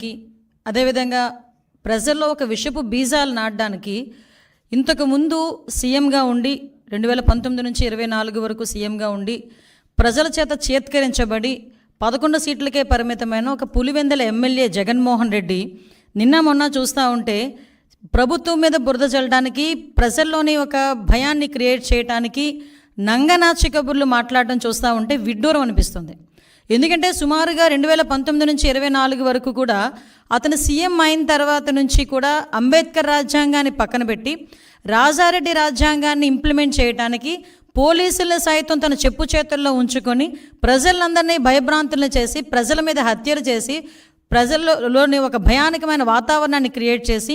కి అదేవిధంగా ప్రజల్లో ఒక విషపు బీజాలు నాటడానికి ఇంతకు ముందు సీఎంగా ఉండి రెండు వేల పంతొమ్మిది నుంచి ఇరవై నాలుగు వరకు సీఎంగా ఉండి ప్రజల చేత చేత్కరించబడి పదకొండు సీట్లకే పరిమితమైన ఒక పులివెందల ఎమ్మెల్యే జగన్మోహన్ రెడ్డి నిన్న మొన్న చూస్తూ ఉంటే ప్రభుత్వం మీద బురద చల్లడానికి ప్రజల్లోని ఒక భయాన్ని క్రియేట్ చేయడానికి నంగనాచి కబుర్లు మాట్లాడడం చూస్తూ ఉంటే విడ్డూరం అనిపిస్తుంది. ఎందుకంటే సుమారుగా రెండు వేల పంతొమ్మిది నుంచి ఇరవై నాలుగు వరకు కూడా అతను సీఎం అయిన తర్వాత నుంచి కూడా అంబేద్కర్ రాజ్యాంగాన్ని పక్కన పెట్టి రాజారెడ్డి రాజ్యాంగాన్ని ఇంప్లిమెంట్ చేయడానికి పోలీసులను సైతం తన చెప్పు చేతుల్లో ఉంచుకొని ప్రజలందరినీ భయభ్రాంతులను చేసి ప్రజల మీద హత్యలు చేసి ప్రజల్లోని ఒక భయానకమైన వాతావరణాన్ని క్రియేట్ చేసి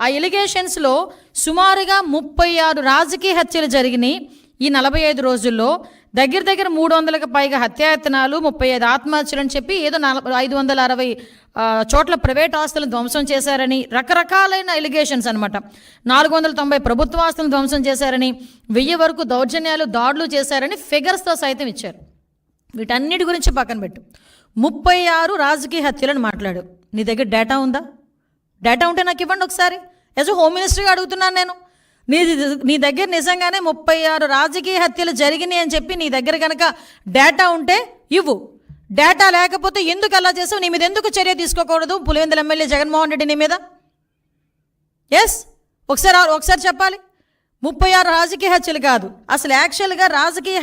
ఆ ఎలిగేషన్స్లో సుమారుగా ముప్పై ఆరు రాజకీయ హత్యలు జరిగినాయి. ఈ నలభై ఐదు రోజుల్లో దగ్గర దగ్గర మూడు వందలకు పైగా హత్యాయత్నాలు ముప్పై ఐదు ఆత్మహత్యలు అని చెప్పి ఏదో నలభై ఐదు వందల అరవై చోట్ల ప్రైవేట్ ఆస్తులను ధ్వంసం చేశారని రకరకాలైన ఎలిగేషన్స్ అనమాట నాలుగు వందల తొంభై ప్రభుత్వ ఆస్తులను ధ్వంసం చేశారని వెయ్యి వరకు దౌర్జన్యాలు దాడులు చేశారని ఫిగర్స్తో సైతం ఇచ్చారు. వీటన్నిటి గురించి పక్కన పెట్టు. ముప్పై ఆరు రాజకీయ హత్యలను మాట్లాడు. నీ దగ్గర డేటా ఉందా? డేటా ఉంటే నాకు ఇవ్వండి ఒకసారి. యాజ్ హోమ్ మినిస్టర్గా అడుగుతున్నాను నేను. నీ నీ దగ్గర నిజంగానే ముప్పై ఆరు రాజకీయ హత్యలు జరిగినాయి అని చెప్పి నీ దగ్గర కనుక డేటా ఉంటే ఇవ్వు. డేటా లేకపోతే ఎందుకు అలా చేసావు? నీ మీద ఎందుకు చర్య తీసుకోకూడదు? పులివెందుల ఎమ్మెల్యే జగన్మోహన్ రెడ్డి నీ మీద? ఎస్ ఒకసారి ఒకసారి చెప్పాలి. ముప్పై ఆరు రాజకీయ హత్యలు కాదు. అసలు యాక్చువల్గా రాజకీయ